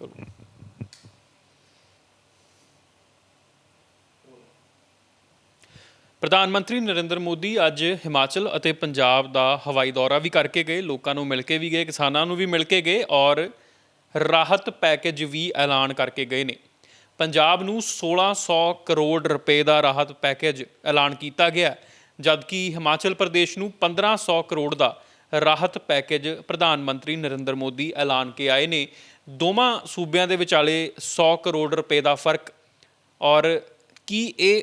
ਚਲੋ ਪ੍ਰਧਾਨ ਮੰਤਰੀ ਨਰਿੰਦਰ ਮੋਦੀ ਅੱਜ ਹਿਮਾਚਲ ਅਤੇ ਪੰਜਾਬ ਦਾ ਹਵਾਈ ਦੌਰਾ ਵੀ ਕਰਕੇ ਗਏ। ਲੋਕਾਂ ਨੂੰ ਮਿਲ ਕੇ ਵੀ ਗਏ, ਕਿਸਾਨਾਂ ਨੂੰ ਵੀ ਮਿਲ ਕੇ ਗਏ ਔਰ ਰਾਹਤ ਪੈਕੇਜ ਵੀ ਐਲਾਨ ਕਰਕੇ ਗਏ ਨੇ। ਪੰਜਾਬ ਨੂੰ 1600 ਕਰੋੜ ਰੁਪਏ ਦਾ ਰਾਹਤ ਪੈਕੇਜ ਐਲਾਨ ਕੀਤਾ ਗਿਆ ਜਦਕਿ ਹਿਮਾਚਲ ਪ੍ਰਦੇਸ਼ ਨੂੰ 1500 ਕਰੋੜ ਦਾ ਰਾਹਤ ਪੈਕੇਜ ਪ੍ਰਧਾਨ ਮੰਤਰੀ ਨਰਿੰਦਰ ਮੋਦੀ ਐਲਾਨ ਕੇ ਆਏ ਨੇ। ਦੋਵਾਂ ਸੂਬਿਆਂ ਦੇ ਵਿਚਾਲੇ 100 ਕਰੋੜ ਰੁਪਏ ਦਾ ਫ਼ਰਕ। ਔਰ ਕੀ ਇਹ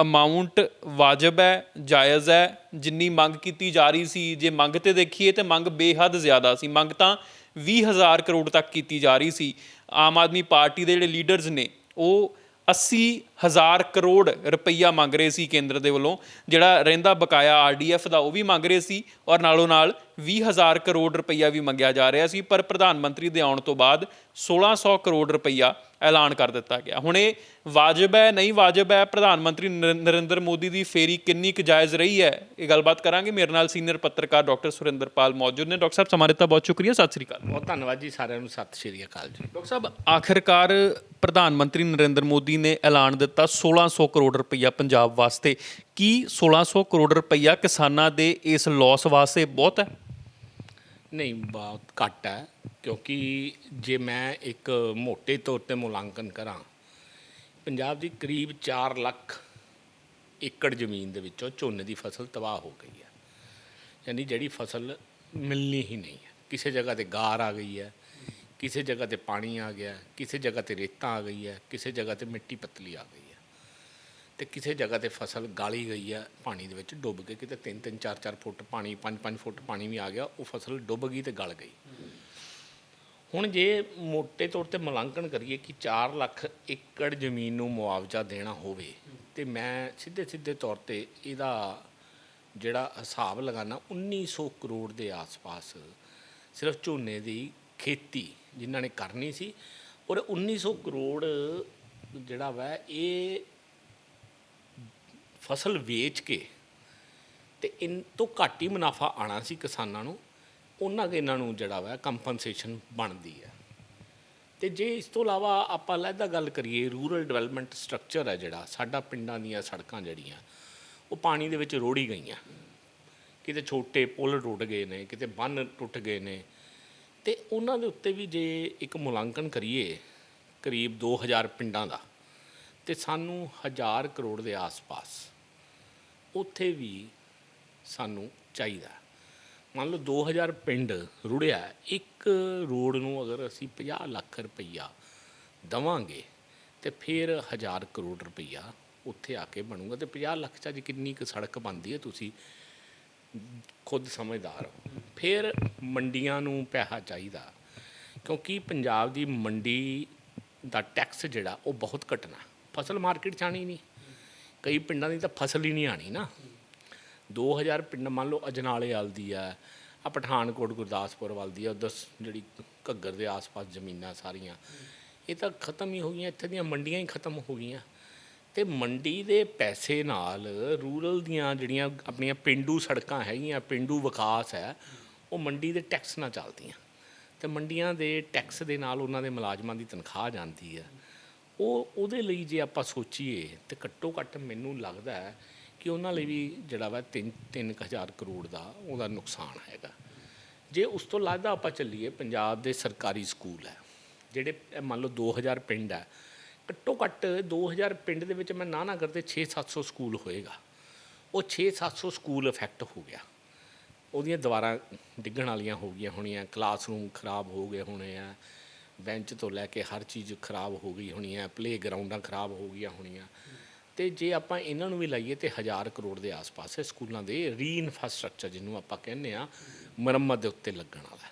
ਅਮਾਉਂਟ ਵਾਜਬ ਹੈ, ਜਾਇਜ਼ ਹੈ, ਜਿੰਨੀ ਮੰਗ ਕੀਤੀ ਜਾ ਰਹੀ ਸੀ, ਜੇ ਮੰਗ ਤੇ ਦੇਖੀਏ ਤੇ ਮੰਗ ਬੇਹੱਦ ਜ਼ਿਆਦਾ ਸੀ। ਮੰਗ ਤਾਂ 20000 ਕਰੋੜ ਤੱਕ ਕੀਤੀ ਜਾ ਰਹੀ ਸੀ। ਆਮ ਆਦਮੀ ਪਾਰਟੀ ਦੇ ਜਿਹੜੇ ਲੀਡਰਸ ਨੇ, ਉਹ 80000 ਕਰੋੜ ਰੁਪਈਆ ਮੰਗ ਰਹੇ ਸੀ ਕੇਂਦਰ ਦੇ ਵੱਲੋਂ, ਜਿਹੜਾ ਰਹਿੰਦਾ ਬਕਾਇਆ ਆਰਡੀਐਫ ਦਾ ਉਹ ਵੀ ਮੰਗ ਰਹੇ ਸੀ ਔਰ ਨਾਲੋਂ ਨਾਲ 20000 ਕਰੋੜ ਰੁਪਈਆ ਵੀ ਮੰਗਿਆ ਜਾ ਰਿਹਾ ਸੀ ਪਰ ਪ੍ਰਧਾਨ ਮੰਤਰੀ ਦੇ ਆਉਣ ਤੋਂ ਬਾਅਦ 1600 ਕਰੋੜ ਰੁਪਈਆ ਐਲਾਨ ਕਰ ਦਿੱਤਾ ਗਿਆ। ਹੁਣ ਇਹ ਵਾਜਬ ਹੈ ਨਹੀਂ ਵਾਜਬ ਹੈ? ਪ੍ਰਧਾਨ ਮੰਤਰੀ ਨਰਿ- ਨਰਿੰਦਰ ਮੋਦੀ ਦੀ ਫੇਰੀ ਕਿੰਨੀ ਕੁ ਜਾਇਜ਼ ਰਹੀ ਹੈ? ਇਹ ਗੱਲਬਾਤ ਕਰਾਂਗੇ। ਮੇਰੇ ਨਾਲ ਸੀਨੀਅਰ ਪੱਤਰਕਾਰ ਡਾਕਟਰ ਸੁਰਿੰਦਰਪਾਲ ਮੌਜੂਦ ਨੇ। ਡਾਕਟਰ ਸਾਹਿਬ ਸਮਾਂ ਦਿੱਤਾ ਬਹੁਤ ਸ਼ੁਕਰੀਆ। ਸਤਿ ਸ੍ਰੀ ਅਕਾਲ। ਬਹੁਤ ਧੰਨਵਾਦ ਜੀ ਸਾਰਿਆਂ ਨੂੰ। ਸਤਿ ਸ਼੍ਰੀ ਅਕਾਲ ਜੀ। ਡਾਕਟਰ ਸਾਹਿਬ ਆਖਿਰਕਾਰ ਪ੍ਰਧਾਨ ਮੰਤਰੀ ਨਰਿੰਦਰ ਮੋਦੀ ਨੇ ਐਲਾਨ ਦਿੱਤਾ 1600 ਕਰੋੜ ਰੁਪਈਆ ਪੰਜਾਬ ਵਾਸਤੇ। ਕੀ 1600 ਕਰੋੜ ਰੁਪਈਆ ਕਿਸਾਨਾਂ ਦੇ ਇਸ ਲਾਸ ਵਾਸਤੇ ਬਹੁਤ ਹੈ? ਨਹੀਂ, ਬਹੁਤ ਘੱਟ ਹੈ, ਕਿਉਂਕਿ ਜੇ ਮੈਂ ਇੱਕ ਮੋٹے ਤੌਰ ਤੇ ਮੁਲਾਂਕਣ ਕਰਾਂ, ਪੰਜਾਬ ਦੀ ਕਰੀਬ 4 ਲੱਖ ਏਕੜ ਜ਼ਮੀਨ ਦੇ ਵਿੱਚੋਂ ਝੋਨੇ ਦੀ ਫਸਲ ਤਬਾਹ ਹੋ ਗਈ ਹੈ। ਯਾਨੀ ਜਿਹੜੀ ਫਸਲ ਮਿਲਣੀ ਹੀ ਨਹੀਂ ਹੈ। ਕਿਸੇ ਜਗ੍ਹਾ ਤੇ ਗਾਰ ਆ ਗਈ ਹੈ, ਕਿਸੇ ਜਗ੍ਹਾ ਤੇ ਪਾਣੀ ਆ ਗਿਆ, ਕਿਸੇ ਜਗ੍ਹਾ ਤੇ ਰੇਤਾਂ ਆ ਗਈ ਹੈ, ਕਿਸੇ ਜਗ੍ਹਾ ਤੇ ਮਿੱਟੀ ਪਤਲੀ ਆ ਗਈ ਹੈ। ਤੇ ਕਿਸੇ ਜਗ੍ਹਾ ਤੇ ਫਸਲ ਗਾਲੀ ਗਈ ਹੈ ਪਾਣੀ ਦੇ ਵਿੱਚ, ਡੁੱਬ ਕੇ ਕਿਤੇ 3-3 4-4 ਫੁੱਟ ਪਾਣੀ 5-5 ਫੁੱਟ ਪਾਣੀ ਵੀ ਆ ਗਿਆ, ਉਹ ਫਸਲ ਡੁੱਬ ਗਈ ਤੇ ਗਲ ਗਈ। ਹੁਣ ਜੇ ਮੋਟੇ ਤੌਰ ਤੇ ਮੁਲਾਂਕਣ ਕਰੀਏ ਕਿ 4 ਲੱਖ ਏਕੜ ਜ਼ਮੀਨ ਨੂੰ ਮੁਆਵਜ਼ਾ ਦੇਣਾ ਹੋਵੇ, ਤੇ ਮੈਂ ਸਿੱਧੇ ਸਿੱਧੇ ਤੌਰ ਤੇ ਇਹਦਾ ਜਿਹੜਾ ਹਿਸਾਬ ਲਗਾਣਾ 1900 ਕਰੋੜ ਦੇ ਆਸ-ਪਾਸ ਸਿਰਫ ਝੋਨੇ ਦੀ ਖੇਤੀ ਜਿਨ੍ਹਾਂ ਨੇ ਕਰਨੀ ਸੀ, ਔਰ 1900 ਕਰੋੜ ਜਿਹੜਾ ਵਾ, ਇਹ ਫਸਲ ਵੇਚ ਕੇ ਤੇ ਇਨ ਤੋਂ ਘੱਟ ਹੀ ਮੁਨਾਫਾ ਆਣਾ ਸੀ ਕਿਸਾਨਾਂ ਨੂੰ, ਉਹਨਾਂ ਕੁ ਇਹਨਾਂ ਨੂੰ ਜਿਹੜਾ ਵਾ ਕੰਪਨਸੇਸ਼ਨ ਬਣਦੀ ਹੈ ਤੇ ਜੇ ਇਸ ਤੋਂ ਇਲਾਵਾ ਆਪਾਂ ਲਹਿਦਾ ਗੱਲ ਕਰੀਏ ਰੂਰਲ ਡਿਵੈਲਪਮੈਂਟ ਸਟਰਕਚਰ ਹੈ ਜਿਹੜਾ, ਸਾਡਾ ਪਿੰਡਾਂ ਦੀਆਂ ਸੜਕਾਂ ਜਿਹੜੀਆਂ, ਉਹ ਪਾਣੀ ਦੇ ਵਿੱਚ ਰੋੜੀ ਗਈਆਂ। ਕਿਤੇ ਛੋਟੇ ਪੁਲ ਟੁੱਟ ਗਏ ਨੇ, ਕਿਤੇ ਬੰਨ ਟੁੱਟ ਗਏ ਨੇ। ਤੇ ਉਹਨਾਂ ਦੇ ਉੱਤੇ ਵੀ ਜੇ ਇੱਕ ਮੁਲਾਂਕਣ ਕਰੀਏ, ਕਰੀਬ 2000 ਪਿੰਡਾਂ ਦਾ, ਤੇ ਸਾਨੂੰ 1000 ਕਰੋੜ ਦੇ ਆਸ-ਪਾਸ ਉੱਥੇ ਵੀ ਸਾਨੂੰ ਚਾਹੀਦਾ। ਮੰਨ ਲਓ 2000 ਪਿੰਡ ਰੁੜਿਆ, ਇੱਕ ਰੋਡ ਨੂੰ ਅਗਰ ਅਸੀਂ 50 ਲੱਖ ਰੁਪਈਆ ਦਵਾਂਗੇ ਤੇ ਫਿਰ 1000 ਕਰੋੜ ਰੁਪਈਆ ਉੱਥੇ ਆ ਕੇ ਬਣੂਗਾ ਤੇ 50 ਲੱਖ ਚ ਅੱਜ ਕਿੰਨੀ ਕੁ ਸੜਕ ਬਣਦੀ ਹੈ ਤੁਸੀਂ ਖੁਦ ਸਮਝਦਾਰ ਹੋ। ਫਿਰ ਮੰਡੀਆਂ ਨੂੰ ਪੈਸਾ ਚਾਹੀਦਾ, ਕਿਉਂਕਿ ਪੰਜਾਬ ਦੀ ਮੰਡੀ ਦਾ ਟੈਕਸ ਜਿਹੜਾ ਉਹ ਬਹੁਤ ਘਟਣਾ। ਫਸਲ ਮਾਰਕੀਟ ਚ ਆਣੀ ਨਹੀਂ। ਕਈ ਪਿੰਡਾਂ ਦੀ ਤਾਂ ਫਸਲ ਹੀ ਨਹੀਂ ਆਣੀ ਨਾ। 2000 ਪਿੰਡ ਮੰਨ ਲਓ ਅਜਨਾਲੇ ਵੱਲ ਦੀ ਆ ਆ ਪਠਾਨਕੋਟ, ਗੁਰਦਾਸਪੁਰ ਵਾਲ ਦੀ ਆ, ਉਧਰ ਜਿਹੜੀ ਘੱਗਰ ਦੇ ਆਸ-ਪਾਸ ਜ਼ਮੀਨਾਂ ਸਾਰੀਆਂ। ਇਹ ਤਾਂ ਖਤਮ ਹੀ ਹੋ ਗਈਆਂ, ਇੱਥੇ ਦੀਆਂ ਮੰਡੀਆਂ ਹੀ ਖਤਮ ਹੋ ਗਈਆਂ। ਤੇ ਮੰਡੀ ਦੇ ਪੈਸੇ ਨਾਲ ਰੂਰਲ ਦੀਆਂ ਜਿਹੜੀਆਂ ਆਪਣੀਆਂ ਪਿੰਡੂ ਸੜਕਾਂ ਹੈਗੀਆਂ, ਪਿੰਡੂ ਵਿਕਾਸ ਹੈ, ਉਹ ਮੰਡੀ ਦੇ ਟੈਕਸ ਨਾਲ ਚੱਲਦੀਆਂ। ਤੇ ਮੰਡੀਆਂ ਦੇ ਟੈਕਸ ਦੇ ਨਾਲ ਉਹਨਾਂ ਦੇ ਮੁਲਾਜ਼ਮਾਂ ਦੀ ਤਨਖਾਹ ਜਾਂਦੀ ਹੈ ਉਹ, ਉਹਦੇ ਲਈ ਜੇ ਆਪਾਂ ਸੋਚੀਏ ਤੇ ਘੱਟੋ ਘੱਟ ਮੈਨੂੰ ਲੱਗਦਾ ਹੈ ਕਿ ਉਹਨਾਂ ਲਈ ਵੀ ਜਿਹੜਾ ਵਾ 3 3000 ਕਰੋੜ ਦਾ ਉਹਦਾ ਨੁਕਸਾਨ ਹੈਗਾ। ਜੇ ਉਸ ਤੋਂ ਲੱਗਦਾ ਆਪਾਂ ਚੱਲੀਏ, ਪੰਜਾਬ ਦੇ ਸਰਕਾਰੀ ਸਕੂਲ ਹੈ, ਜਿਹੜੇ ਇਹ ਮੰਨ ਲਓ 2000 ਪਿੰਡ ਹੈ, ਘੱਟੋ ਘੱਟ 2000 ਪਿੰਡ ਦੇ ਵਿੱਚ ਮੈਂ ਨਾ ਨਾ ਕਰਦੇ 6-700 ਸਕੂਲ ਹੋਏਗਾ। ਉਹ 6-700 ਸਕੂਲ ਇਫੈਕਟ ਹੋ ਗਿਆ। ਉਹਦੀਆਂ ਦੀਵਾਰਾਂ ਡਿੱਗਣ ਵਾਲੀਆਂ ਹੋ ਗਈਆਂ ਹੋਣੀਆਂ ਕਲਾਸਰੂਮ ਖਰਾਬ ਹੋ ਗਏ ਹੋਣੇ ਆ। ਬੈਂਚ ਤੋਂ ਲੈ ਕੇ ਹਰ ਚੀਜ਼ ਖਰਾਬ ਹੋ ਗਈ ਹੋਣੀ ਹੈ ਪਲੇ ਗਰਾਊਂਡਾਂ ਖਰਾਬ ਹੋ ਗਈਆਂ ਹੋਣੀਆਂ। ਤੇ ਜੇ ਆਪਾਂ ਇਹਨਾਂ ਨੂੰ ਵੀ ਲਾਈਏ ਤੇ 1000 ਕਰੋੜ ਦੇ ਆਸ-ਪਾਸ ਹੈ ਸਕੂਲਾਂ ਦੇ ਰੀ ਰੀਇਨਫਰਾਸਟ੍ਰਕਚਰ ਜਿਹਨੂੰ ਆਪਾਂ ਕਹਿੰਦੇ ਆ ਮੁਰੰਮਤ ਦੇ ਉੱਤੇ ਲੱਗਣ ਵਾਲਾ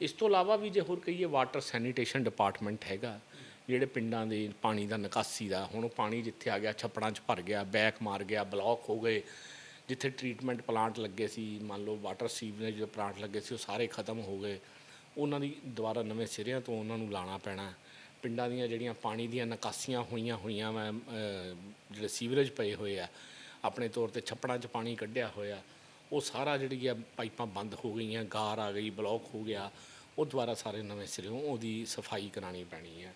ਇਸ ਤੋਂ ਇਲਾਵਾ ਵੀ ਜੇ ਹੋਰ ਕਹੀਏ ਵਾਟਰ ਸੈਨੀਟੇਸ਼ਨ ਡਿਪਾਰਟਮੈਂਟ ਹੈਗਾ, ਜਿਹੜੇ ਪਿੰਡਾਂ ਦੇ ਪਾਣੀ ਦਾ ਨਿਕਾਸੀ ਦਾ, ਹੁਣ ਉਹ ਪਾਣੀ ਜਿੱਥੇ ਆ ਗਿਆ, ਛੱਪੜਾਂ 'ਚ ਭਰ ਗਿਆ, ਬੈਕ ਮਾਰ ਗਿਆ ਬਲੌਕ ਹੋ ਗਏ, ਜਿੱਥੇ ਟ੍ਰੀਟਮੈਂਟ ਪਲਾਂਟ ਲੱਗੇ ਸੀ, ਮੰਨ ਲਓ ਵਾਟਰ ਸੀਵਰੇਜ ਦੇ ਪਲਾਂਟ ਲੱਗੇ ਸੀ, ਉਹ ਸਾਰੇ ਖਤਮ ਹੋ ਗਏ। ਉਹਨਾਂ ਦੀ ਦੁਬਾਰਾ ਨਵੇਂ ਸਿਰਿਆਂ ਤੋਂ ਉਹਨਾਂ ਨੂੰ ਲਾਣਾ ਪੈਣਾ। ਪਿੰਡਾਂ ਦੀਆਂ ਜਿਹੜੀਆਂ ਪਾਣੀ ਦੀਆਂ ਨਿਕਾਸੀਆਂ ਹੋਈਆਂ ਹੋਈਆਂ ਵਾ ਜਿਹੜੇ ਸੀਵਰੇਜ ਪਏ ਹੋਏ ਆ, ਆਪਣੇ ਤੌਰ ਤੇ ਛੱਪੜਾਂ 'ਚ ਪਾਣੀ ਕੱਢਿਆ ਹੋਇਆ, ਉਹ ਸਾਰਾ ਜਿਹੜੀ ਆ ਪਾਈਪਾਂ ਬੰਦ ਹੋ ਗਈਆਂ, ਗਾਰ ਆ ਗਈ, ਬਲੌਕ ਹੋ ਗਿਆ, ਉਹ ਦੁਬਾਰਾ ਸਾਰੇ ਨਵੇਂ ਸਿਰਿਓਂ ਉਹਦੀ ਸਫ਼ਾਈ ਕਰਾਣੀ ਪੈਣੀ ਹੈ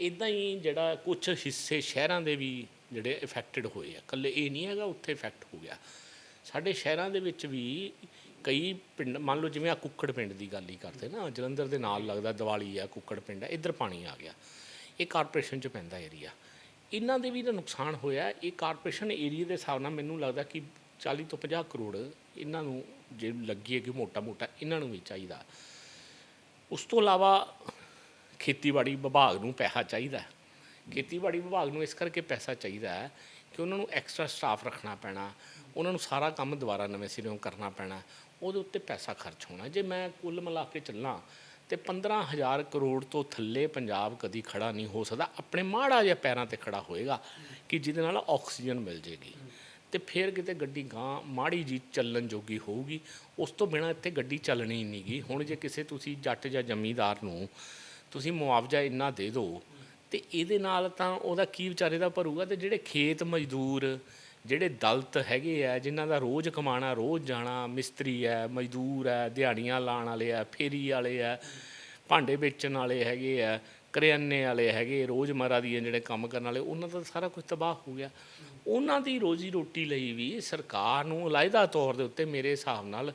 ਇਦਾਂ ਹੀ ਜਿਹੜਾ ਕੁਝ ਹਿੱਸੇ ਸ਼ਹਿਰਾਂ ਦੇ ਵੀ ਜਿਹੜੇ ਇਫੈਕਟਡ ਹੋਏ ਆ, ਇਕੱਲੇ ਇਹ ਨਹੀਂ ਹੈਗਾ, ਉੱਥੇ ਇਫੈਕਟ ਹੋ ਗਿਆ। ਸਾਡੇ ਸ਼ਹਿਰਾਂ ਦੇ ਵਿੱਚ ਵੀ ਕਈ ਪਿੰਡ, ਮੰਨ ਲਓ ਜਿਵੇਂ ਆ ਕੁੱਕੜ ਪਿੰਡ ਦੀ ਗੱਲ ਹੀ ਕਰਦੇ ਨਾ, ਜਲੰਧਰ ਦੇ ਨਾਲ ਲੱਗਦਾ ਦੀਵਾਲੀ ਆ, ਕੁੱਕੜ ਪਿੰਡ ਆ, ਇੱਧਰ ਪਾਣੀ ਆ ਗਿਆ। ਇਹ ਕਾਰਪੋਰੇਸ਼ਨ 'ਚ ਪੈਂਦਾ ਏਰੀਆ ਇਹਨਾਂ ਦੇ ਵੀ ਤਾਂ ਨੁਕਸਾਨ ਹੋਇਆ, ਇਹ ਕਾਰਪੋਰੇਸ਼ਨ ਏਰੀਆ ਦੇ ਹਿਸਾਬ ਨਾਲ ਮੈਨੂੰ ਲੱਗਦਾ ਕਿ 40 ਤੋਂ 50 ਕਰੋੜ ਇਹਨਾਂ ਨੂੰ ਜੇ ਲੱਗੀ ਹੈ ਕਿ ਮੋਟਾ ਮੋਟਾ ਇਹਨਾਂ ਨੂੰ ਵੀ ਚਾਹੀਦਾ। ਉਸ ਤੋਂ ਇਲਾਵਾ ਖੇਤੀਬਾੜੀ ਵਿਭਾਗ ਨੂੰ ਪੈਸਾ ਚਾਹੀਦਾ। ਖੇਤੀਬਾੜੀ ਵਿਭਾਗ ਨੂੰ ਇਸ ਕਰਕੇ ਪੈਸਾ ਚਾਹੀਦਾ ਹੈ ਕਿ ਉਹਨਾਂ ਨੂੰ ਐਕਸਟਰਾ ਸਟਾਫ ਰੱਖਣਾ ਪੈਣਾ। ਉਹਨਾਂ ਨੂੰ ਸਾਰਾ ਕੰਮ ਦੁਬਾਰਾ ਨਵੇਂ ਸਿਰਿਓਂ ਕਰਨਾ ਪੈਣਾ ਉਹਦੇ ਉੱਤੇ ਪੈਸਾ ਖਰਚ ਹੋਣਾ ਜੇ ਮੈਂ ਕੁੱਲ ਮਿਲਾ ਕੇ ਚੱਲਾਂ ਤੇ 15000 ਕਰੋੜ ਤੋਂ ਥੱਲੇ ਪੰਜਾਬ ਕਦੀ ਖੜਾ ਨਹੀਂ ਹੋ ਸਕਦਾ। ਆਪਣੇ ਮਾੜਾ ਜਿਹਾ ਪੈਰਾਂ ਤੇ ਖੜਾ ਹੋਏਗਾ ਕਿ ਜਿਹਦੇ ਨਾਲ ਆਕਸੀਜਨ ਮਿਲ ਜੇਗੀ। ਤੇ ਫਿਰ ਕਿਤੇ ਗੱਡੀ ਗਾਂ ਮਾੜੀ ਜੀ ਚੱਲਣ ਜੋਗੀ ਹੋਊਗੀ। ਉਸ ਤੋਂ ਬਿਨਾ ਇੱਥੇ ਗੱਡੀ ਚੱਲਣੀ ਨਹੀਂ ਗੀ ਹੁਣ ਜੇ ਕਿਸੇ ਤੁਸੀਂ ਜੱਟ ਜਾਂ ਜ਼ਮੀਂਦਾਰ ਨੂੰ ਤੁਸੀਂ ਮੁਆਵਜ਼ਾ ਇੰਨਾ ਦੇ ਦਿਓ ਤੇ ਇਹਦੇ ਨਾਲ ਤਾਂ ਉਹਦਾ ਕੀ ਵਿਚਾਰੇ ਦਾ ਭਰੂਗਾ ਤੇ ਜਿਹੜੇ ਖੇਤ ਮਜ਼ਦੂਰ ਜਿਹੜੇ ਦਲਤ ਹੈਗੇ ਆ, ਜਿਨ੍ਹਾਂ ਦਾ ਰੋਜ਼ ਕਮਾਣਾ ਰੋਜ਼ ਜਾਣਾ, ਮਿਸਤਰੀ ਹੈ, ਮਜ਼ਦੂਰ ਹੈ, ਦਿਹਾੜੀਆਂ ਲਾਉਣ ਵਾਲੇ ਆ ਫੇਰੀ ਵਾਲੇ ਆ ਭਾਂਡੇ ਵੇਚਣ ਵਾਲੇ ਹੈਗੇ ਆ, ਕਰਿਆਨੇ ਵਾਲੇ ਹੈਗੇ, ਰੋਜ਼ਮਰਾ ਦੀਆਂ ਜਿਹੜੇ ਕੰਮ ਕਰਨ ਵਾਲੇ, ਉਹਨਾਂ ਦਾ ਸਾਰਾ ਕੁਝ ਤਬਾਹ ਹੋ ਗਿਆ। ਉਹਨਾਂ ਦੀ ਰੋਜ਼ੀ ਰੋਟੀ ਲਈ ਵੀ ਸਰਕਾਰ ਨੂੰ ਅਲਾਇਦਾ ਤੌਰ ਦੇ ਉੱਤੇ ਮੇਰੇ ਹਿਸਾਬ ਨਾਲ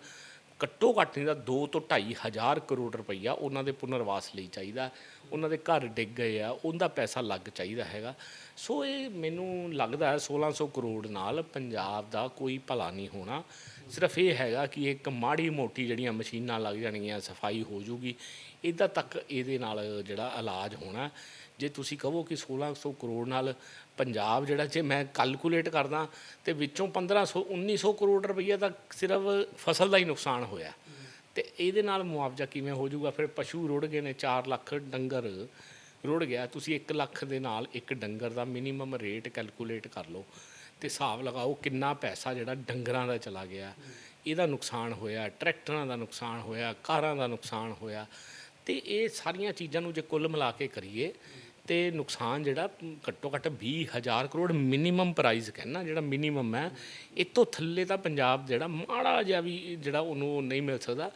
ਘੱਟੋ ਘੱਟ ਨਹੀਂ ਤਾਂ 2 ਤੋਂ 2.5 ਹਜ਼ਾਰ ਕਰੋੜ ਰੁਪਈਆ ਉਹਨਾਂ ਦੇ ਪੁਨਰਵਾਸ ਲਈ ਚਾਹੀਦਾ। ਉਹਨਾਂ ਦੇ ਘਰ ਡਿੱਗ ਗਏ ਆ, ਉਹਦਾ ਪੈਸਾ ਲੱਗ ਚਾਹੀਦਾ ਹੈਗਾ। ਸੋ ਇਹ ਮੈਨੂੰ ਲੱਗਦਾ ਹੈ 1600 ਕਰੋੜ ਨਾਲ ਪੰਜਾਬ ਦਾ ਕੋਈ ਭਲਾ ਨਹੀਂ ਹੋਣਾ। ਸਿਰਫ ਇਹ ਹੈਗਾ ਕਿ ਇੱਕ ਮਾੜੀ ਮੋਟੀ ਜਿਹੜੀਆਂ ਮਸ਼ੀਨਾਂ ਲੱਗ ਜਾਣਗੀਆਂ, ਸਫ਼ਾਈ ਹੋ ਜੂਗੀ ਇਦਾਂ ਤੱਕ ਇਹਦੇ ਨਾਲ ਜਿਹੜਾ ਇਲਾਜ ਹੋਣਾ। ਜੇ ਤੁਸੀਂ ਕਹੋ ਕਿ 1600 ਕਰੋੜ ਨਾਲ ਪੰਜਾਬ ਜਿਹੜਾ ਜੇ ਮੈਂ ਕੈਲਕੂਲੇਟ ਕਰਦਾ ਤੇ ਵਿੱਚੋਂ 1500 1900 ਕਰੋੜ ਰੁਪਈਆ ਤਾਂ ਸਿਰਫ ਫਸਲ ਦਾ ਹੀ ਨੁਕਸਾਨ ਹੋਇਆ। ਤੇ ਇਹਦੇ ਨਾਲ ਮੁਆਵਜ਼ਾ ਕਿਵੇਂ ਹੋ ਜਾਊਗਾ? ਫਿਰ ਪਸ਼ੂ ਰੁੜ ਗਏ ਨੇ 4 ਲੱਖ ਡੰਗਰ ਰੁੜ ਗਿਆ। ਤੁਸੀਂ 1 ਲੱਖ ਦੇ ਨਾਲ ਇੱਕ ਡੰਗਰ ਦਾ ਮਿਨੀਮਮ ਰੇਟ ਕੈਲਕੂਲੇਟ ਕਰ ਲਓ ਤੇ ਹਿਸਾਬ ਲਗਾਓ ਕਿੰਨਾ ਪੈਸਾ ਜਿਹੜਾ ਡੰਗਰਾਂ ਦਾ ਚਲਾ ਗਿਆ। ਇਹਦਾ ਨੁਕਸਾਨ ਹੋਇਆ, ਟਰੈਕਟਰਾਂ ਦਾ ਨੁਕਸਾਨ ਹੋਇਆ, ਕਾਰਾਂ ਦਾ ਨੁਕਸਾਨ ਹੋਇਆ। ਤੇ ਇਹ ਸਾਰੀਆਂ ਚੀਜ਼ਾਂ ਨੂੰ ਜੇ ਕੁੱਲ ਮਿਲਾ ਕੇ ਕਰੀਏ ਤੇ ਨੁਕਸਾਨ ਜਿਹੜਾ ਘੱਟੋ ਘੱਟ 20000 ਕਰੋੜ ਮਿਨੀਮਮ ਪ੍ਰਾਈਸ ਕਹਿੰਨਾ ਜਿਹੜਾ ਮਿਨੀਮਮ ਹੈ, ਇਹ ਤੋਂ ਥੱਲੇ ਤਾਂ ਪੰਜਾਬ ਜਿਹੜਾ ਮਾੜਾ ਜਿਹਾ ਵੀ ਜਿਹੜਾ ਉਹਨੂੰ ਨਹੀਂ ਮਿਲ ਸਕਦਾ।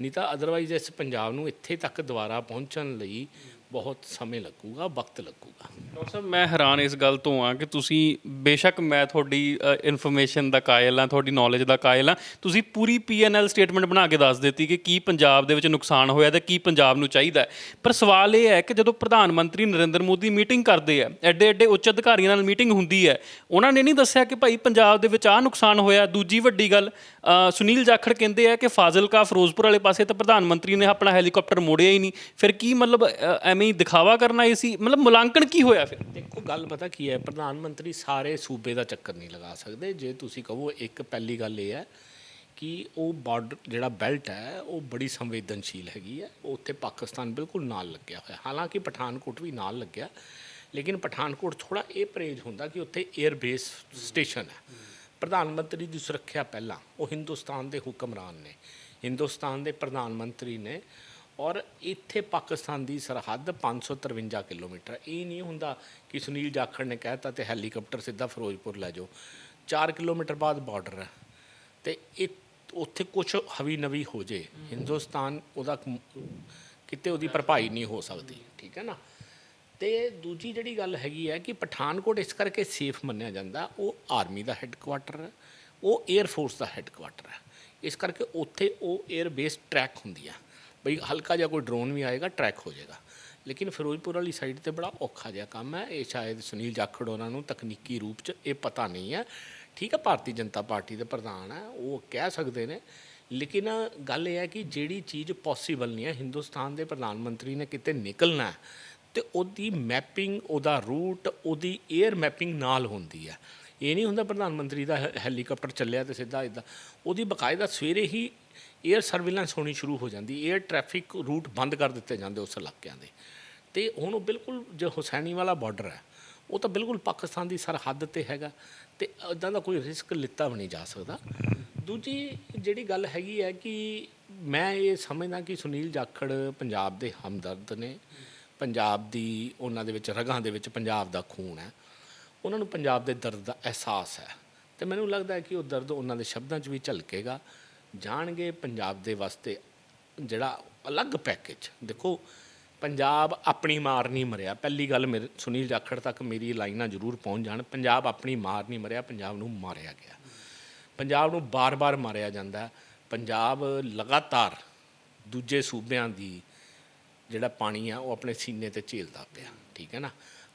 ਨਹੀਂ ਤਾਂ ਅਦਰਵਾਈਜ਼ ਇਸ ਪੰਜਾਬ ਨੂੰ ਇੱਥੇ ਤੱਕ ਦੁਬਾਰਾ ਪਹੁੰਚਣ ਲਈ ਬਹੁਤ ਸਮੇਂ ਲੱਗੂਗਾ ਵਕਤ ਲੱਗੂਗਾ। ਡਾਕਟਰ ਸਾਹਿਬ ਮੈਂ ਹੈਰਾਨ ਇਸ ਗੱਲ ਤੋਂ ਆ ਕਿ ਤੁਸੀਂ ਬੇਸ਼ੱਕ ਮੈਂ ਤੁਹਾਡੀ ਇਨਫੋਰਮੇਸ਼ਨ ਦਾ ਕਾਇਲ ਆ ਤੁਹਾਡੀ ਨੌਲੇਜ ਦਾ ਕਾਇਲ ਆ ਤੁਸੀਂ ਪੂਰੀ ਪੀਐਨਐਲ ਸਟੇਟਮੈਂਟ ਬਣਾ ਕੇ ਦੱਸ ਦਿੱਤੀ ਕਿ ਕੀ ਪੰਜਾਬ ਦੇ ਵਿੱਚ ਨੁਕਸਾਨ ਹੋਇਆ ਤੇ ਕੀ ਪੰਜਾਬ ਨੂੰ ਚਾਹੀਦਾ ਪਰ ਸਵਾਲ ਇਹ ਹੈ ਕਿ ਜਦੋਂ ਪ੍ਰਧਾਨ ਮੰਤਰੀ ਨਰਿੰਦਰ ਮੋਦੀ ਮੀਟਿੰਗ ਕਰਦੇ ਆ ਐਡੇ ਐਡੇ ਉੱਚ ਅਧਿਕਾਰੀਆਂ ਨਾਲ ਮੀਟਿੰਗ ਹੁੰਦੀ ਹੈ ਉਹਨਾਂ ਨੇ ਨਹੀਂ ਦੱਸਿਆ ਕਿ ਭਾਈ ਪੰਜਾਬ ਦੇ ਵਿੱਚ ਆਹ ਨੁਕਸਾਨ ਹੋਇਆ ਦੂਜੀ ਵੱਡੀ ਗੱਲ ਸੁਨੀਲ ਜਾਖੜ ਕਹਿੰਦੇ ਆ ਕਿ ਫਾਜ਼ਿਲਕਾ ਫਿਰੋਜ਼ਪੁਰ ਵਾਲੇ ਪਾਸੇ ਤਾਂ ਪ੍ਰਧਾਨ ਮੰਤਰੀ ਨੇ ਆਪਣਾ ਹੈਲੀਕਾਪਟਰ ਮੋੜਿਆ ਹੀ ਨਹੀਂ। ਫਿਰ ਕੀ ਮਤਲਬ ਅ, ਐਵੇਂ ਹੀ ਦਿਖਾਵਾ ਕਰਨਾ ਹੀ ਸੀ। ਮਤਲਬ ਮੁਲਾਂਕਣ ਕੀ ਹੋਇਆ ਫਿਰ? ਦੇਖੋ, ਗੱਲ ਪਤਾ ਕੀ ਹੈ, ਪ੍ਰਧਾਨ ਮੰਤਰੀ ਸਾਰੇ ਸੂਬੇ ਦਾ ਚੱਕਰ ਨਹੀਂ ਲਗਾ ਸਕਦੇ। ਜੇ ਤੁਸੀਂ ਕਹੋ, ਇੱਕ ਪਹਿਲੀ ਗੱਲ ਇਹ ਹੈ ਕਿ ਉਹ ਬਾਰਡਰ ਜਿਹੜਾ ਬੈਲਟ ਹੈ, ਉਹ ਬੜੀ ਸੰਵੇਦਨਸ਼ੀਲ ਹੈਗੀ ਹੈ। ਉੱਥੇ ਪਾਕਿਸਤਾਨ ਬਿਲਕੁਲ ਨਾਲ ਲੱਗਿਆ ਹੋਇਆ। ਹਾਲਾਂਕਿ ਪਠਾਨਕੋਟ ਵੀ ਨਾਲ ਲੱਗਿਆ, ਲੇਕਿਨ ਪਠਾਨਕੋਟ ਥੋੜਾ ਇਹ ਪਰਹੇਜ ਹੁੰਦਾ ਕਿ ਉੱਥੇ 에ਅਰ ਬੇਸ ਸਟੇਸ਼ਨ ਹੈ। ਪ੍ਰਧਾਨ ਮੰਤਰੀ ਦੀ ਸੁਰੱਖਿਆ ਪਹਿਲਾਂ। ਉਹ ਹਿੰਦੁਸਤਾਨ ਦੇ ਹੁਕਮਰਾਨ ਨੇ। ਹਿੰਦੁਸਤਾਨ ਦੇ ਪ੍ਰਧਾਨ ਮੰਤਰੀ ਨੇ ਔਰ ਇੱਥੇ ਪਾਕਿਸਤਾਨ ਦੀ ਸਰਹੱਦ 553 ਕਿਲੋਮੀਟਰ ਇਹ ਨਹੀਂ ਹੁੰਦਾ ਕਿ ਸੁਨੀਲ ਜਾਖੜ ਨੇ ਕਹਿਤਾ ਤੇ ਹੈਲੀਕਾਪਟਰ ਸਿੱਧਾ ਫਿਰੋਜ਼ਪੁਰ ਲੈ ਜਾਓ। 4 ਕਿਲੋਮੀਟਰ ਬਾਅਦ ਬਾਰਡਰ ਹੈ। ਤੇ ਇਹ ਉੱਥੇ ਕੁਝ ਹਵੀ ਨਵੀ ਹੋ ਜੇ। ਹਿੰਦੁਸਤਾਨ ਉਹਦਾ ਕਿਤੇ ਉਹਦੀ ਭਰਪਾਈ ਨਹੀਂ ਹੋ ਸਕਦੀ। ਠੀਕ ਹੈ ਨਾ? ਤੇ ਦੂਜੀ ਜਿਹੜੀ ਗੱਲ ਹੈਗੀ ਹੈ ਕਿ ਪਠਾਨਕੋਟ ਇਸ ਕਰਕੇ ਸੇਫ ਮੰਨਿਆ ਜਾਂਦਾ। ਉਹ ਆਰਮੀ ਦਾ ਹੈੱਡਕੁਆਟਰ ਹੈ। ਉਹ 에ਅਰ ਫੋਰਸ ਦਾ ਹੈੱਡਕੁਆਟਰ ਹੈ। ਇਸ ਕਰਕੇ ਉੱਥੇ ਉਹ 에ਅਰ ਬੇਸ ਟਰੈਕ ਹੁੰਦੀ ਆ। ਬਈ ਹਲਕਾ ਜਿਹਾ ਕੋਈ ਡਰੋਨ ਵੀ ਆਏਗਾ ਟਰੈਕ ਹੋ ਜਾਏਗਾ। ਲੇਕਿਨ ਫਿਰੋਜ਼ਪੁਰ ਵਾਲੀ ਸਾਈਡ ਤੇ ਬੜਾ ਔਖਾ ਜਿਹਾ ਕੰਮ ਹੈ। ਇਹ ਸ਼ਾਇਦ ਸੁਨੀਲ ਜਾਖੜ ਉਹਨਾਂ ਨੂੰ ਤਕਨੀਕੀ ਰੂਪ 'ਚ ਇਹ ਪਤਾ ਨਹੀਂ ਹੈ। ਠੀਕ ਹੈ ਭਾਰਤੀ ਜਨਤਾ ਪਾਰਟੀ ਦੇ ਪ੍ਰਧਾਨ ਹੈ ਉਹ ਕਹਿ ਸਕਦੇ ਨੇ। ਲੇਕਿਨ ਗੱਲ ਇਹ ਹੈ ਕਿ ਜਿਹੜੀ ਚੀਜ਼ ਪੋਸੀਬਲ ਨਹੀਂ ਹੈ ਹਿੰਦੁਸਤਾਨ ਦੇ ਪ੍ਰਧਾਨ ਮੰਤਰੀ ਨੇ ਕਿਤੇ ਨਿਕਲਣਾ ਹੈ, ਤੇ ਉਹਦੀ ਮੈਪਿੰਗ ਉਹਦਾ ਰੂਟ ਉਹਦੀ 에ਅਰ ਮੈਪਿੰਗ ਨਾਲ ਹੁੰਦੀ ਹੈ। ਇਹ ਨਹੀਂ ਹੁੰਦਾ ਪ੍ਰਧਾਨ ਮੰਤਰੀ ਦਾ ਹੈ- ਹੈਲੀਕਾਪਟਰ ਚੱਲਿਆ ਤੇ ਸਿੱਧਾ ਇਦਾਂ ਉਹਦੀ ਬਕਾਇਦਾ ਸਵੇਰੇ ਹੀ 에ਅਰ ਸਰਵੇਲੈਂਸ ਹੋਣੀ ਸ਼ੁਰੂ ਹੋ ਜਾਂਦੀ। 에ਅਰ ਟ੍ਰੈਫਿਕ ਰੂਟ ਬੰਦ ਕਰ ਦਿੱਤੇ ਜਾਂਦੇ ਉਸ ਇਲਾਕਿਆਂ ਦੇ। ਤੇ ਹੁਣ ਉਹ ਬਿਲਕੁਲ ਜੋ ਹੁਸੈਨੀ ਵਾਲਾ ਬਾਰਡਰ ਹੈ, ਉਹ ਤਾਂ ਬਿਲਕੁਲ ਪਾਕਿਸਤਾਨ ਦੀ ਸਰਹੱਦ ਤੇ ਹੈਗਾ ਤੇ ਇਦਾਂ ਦਾ ਕੋਈ ਰਿਸਕ ਲਿੱਤਾ ਵੀ ਨਹੀਂ ਜਾ ਸਕਦਾ। ਦੂਜੀ ਜਿਹੜੀ ਗੱਲ ਹੈਗੀ ਹੈ ਕਿ ਮੈਂ ਇਹ ਸਮਝਦਾ ਕਿ ਸੁਨੀਲ ਜਾਖੜ ਪੰਜਾਬ ਦੇ ਹਮਦਰਦ ਨੇ। ਪੰਜਾਬ ਦੀ ਉਹਨਾਂ ਦੇ ਵਿੱਚ ਰਗਾਂ ਦੇ ਵਿੱਚ ਪੰਜਾਬ ਦਾ ਖੂਨ ਹੈ। ਉਹਨਾਂ ਨੂੰ ਪੰਜਾਬ ਦੇ ਦਰਦ ਦਾ ਅਹਿਸਾਸ ਹੈ। ਤੇ ਮੈਨੂੰ ਲੱਗਦਾ ਹੈ ਕਿ ਉਹ ਦਰਦ ਉਹਨਾਂ ਦੇ ਸ਼ਬਦਾਂ 'ਚ ਵੀ ਝਲਕੇਗਾ। ਜਾਣਗੇ ਪੰਜਾਬ ਦੇ ਵਾਸਤੇ ਜਿਹੜਾ ਅਲੱਗ ਪੈਕੇਜ ਦੇਖੋ, ਪੰਜਾਬ ਆਪਣੀ ਮਾਰ ਨਹੀਂ ਮਰਿਆ। ਪਹਿਲੀ ਗੱਲ ਮੇਰੇ, ਸੁਨੀਲ ਜਾਖੜ ਤੱਕ ਮੇਰੀ ਲਾਈਨਾਂ ਜ਼ਰੂਰ ਪਹੁੰਚ ਜਾਣ। ਪੰਜਾਬ ਆਪਣੀ ਮਾਰ ਨਹੀਂ ਮਰਿਆ, ਪੰਜਾਬ ਨੂੰ ਮਾਰਿਆ ਗਿਆ। ਪੰਜਾਬ ਨੂੰ ਬਾਰ-ਬਾਰ ਮਾਰਿਆ ਜਾਂਦਾ ਪੰਜਾਬ ਲਗਾਤਾਰ ਦੂਜੇ ਸੂਬਿਆਂ ਦੀ ਜਿਹੜਾ ਪਾਣੀ ਆ, ਉਹ ਆਪਣੇ ਸੀਨੇ ਤੇ ਝੇਲਦਾ ਪਿਆ। ਠੀਕ ਹੈ ਨਾ?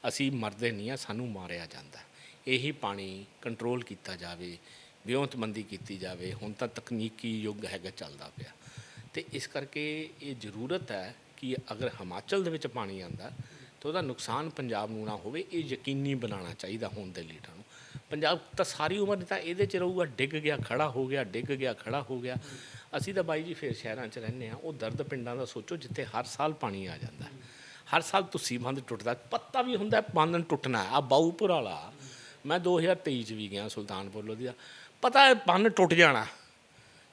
ਅਸੀਂ ਮਰਦੇ ਨਹੀਂ ਆ, ਸਾਨੂੰ ਮਾਰਿਆ ਜਾਂਦਾ। ਇਹੀ ਪਾਣੀ ਕੰਟਰੋਲ ਕੀਤਾ ਜਾਵੇ ਵਿਉਂਤਮੰਦੀ ਕੀਤੀ ਜਾਵੇ, ਹੁਣ ਤਾਂ ਤਕਨੀਕੀ ਯੁੱਗ ਹੈਗਾ, ਚੱਲਦਾ ਪਿਆ। ਤੇ ਇਸ ਕਰਕੇ ਇਹ ਜ਼ਰੂਰਤ ਹੈ ਕਿ ਅਗਰ ਹਿਮਾਚਲ ਦੇ ਵਿੱਚ ਪਾਣੀ ਆਂਦਾ, ਤਾਂ ਉਹਦਾ ਨੁਕਸਾਨ ਪੰਜਾਬ ਨੂੰ ਨਾ ਹੋਵੇ, ਇਹ ਯਕੀਨੀ ਬਣਾਉਣਾ ਚਾਹੀਦਾ ਹੁਣ ਦੇ ਲੀਡਰਾਂ ਨੂੰ। ਪੰਜਾਬ ਤਾਂ ਸਾਰੀ ਉਮਰ ਤਾਂ ਇਹਦੇ 'ਚ ਰਹੂਗਾ, ਡਿੱਗ ਗਿਆ ਖੜਾ ਹੋ ਗਿਆ, ਡਿੱਗ ਗਿਆ ਖੜਾ ਹੋ ਗਿਆ। ਅਸੀਂ ਤਾਂ ਬਾਈ ਜੀ ਫੇਰ ਸ਼ਹਿਰਾਂ 'ਚ ਰਹਿੰਦੇ ਆ ਉਹ ਦਰਦ ਪਿੰਡਾਂ ਦਾ ਸੋਚੋ, ਜਿੱਥੇ ਹਰ ਸਾਲ ਪਾਣੀ ਆ ਜਾਂਦਾ। ਹਰ ਸਾਲ ਤੁਸੀਂ ਬੰਦ ਟੁੱਟਦਾ, ਪੱਤਾ ਵੀ ਹੁੰਦਾ ਬੰਦ ਨੂੰ ਟੁੱਟਣਾ ਆ ਬਾਊਪੁਰ ਵਾਲਾ ਮੈਂ 2023 'ਚ ਵੀ ਗਿਆ ਸੁਲਤਾਨਪੁਰ ਲੋਧੀ ਪਤਾ ਹੈ ਬੰਨ ਟੁੱਟ ਜਾਣਾ।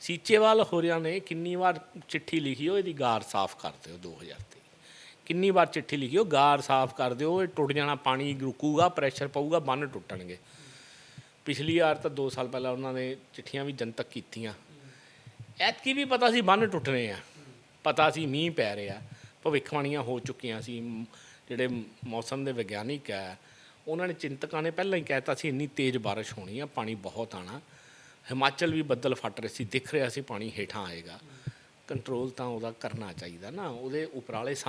ਸੀਚੇਵਾਲ ਹੋਰਿਆਂ ਨੇ ਕਿੰਨੀ ਵਾਰ ਚਿੱਠੀ ਲਿਖੀ, ਉਹ ਇਹਦੀ ਗਾਰ ਸਾਫ਼ ਕਰ ਦਿਓ 2023 ਕਿੰਨੀ ਵਾਰ ਚਿੱਠੀ ਲਿਖੀ, ਉਹ ਗਾਰ ਸਾਫ਼ ਕਰ ਦਿਓ ਇਹ ਟੁੱਟ ਜਾਣਾ, ਪਾਣੀ ਰੁਕੂਗਾ, ਪ੍ਰੈਸ਼ਰ ਪਊਗਾ ਬੰਨ ਟੁੱਟਣਗੇ। ਪਿਛਲੀ ਵਾਰ ਤਾਂ 2 ਸਾਲ ਪਹਿਲਾਂ ਉਹਨਾਂ ਨੇ ਚਿੱਠੀਆਂ ਵੀ ਜਨਤਕ ਕੀਤੀਆਂ। ਐਤਕੀ ਵੀ ਪਤਾ ਸੀ ਬੰਨ ਟੁੱਟਣੇ ਆ। ਪਤਾ ਸੀ ਮੀਂਹ ਪੈ ਰਿਹਾ। ਭਵਿੱਖਬਾਣੀਆਂ ਹੋ ਚੁੱਕੀਆਂ ਸੀ ਜਿਹੜੇ ਮੌਸਮ ਦੇ ਵਿਗਿਆਨਿਕ ਹੈ, ਉਹਨਾਂ ਨੇ ਚਿੰਤਕਾਂ ਨੇ ਪਹਿਲਾਂ ਹੀ ਕਹਿਤਾ ਸੀ, ਇੰਨੀ ਤੇਜ਼ ਬਾਰਿਸ਼ ਹੋਣੀ ਆ, ਪਾਣੀ ਬਹੁਤ ਆਣਾ ਹਿਮਾਚਲ ਵੀ ਬੱਦਲ ਫਟ ਰਹੇ ਸੀ, ਦਿਖ ਰਿਹਾ ਸੀ ਪਾਣੀ ਹੇਠਾਂ ਆਏਗਾ। ਕੰਟਰੋਲ ਤਾਂ ਉਹਦਾ ਕਰਨਾ ਚਾਹੀਦਾ ਨਾ, ਉਹਦੇ ਉਪਰਾਲੇ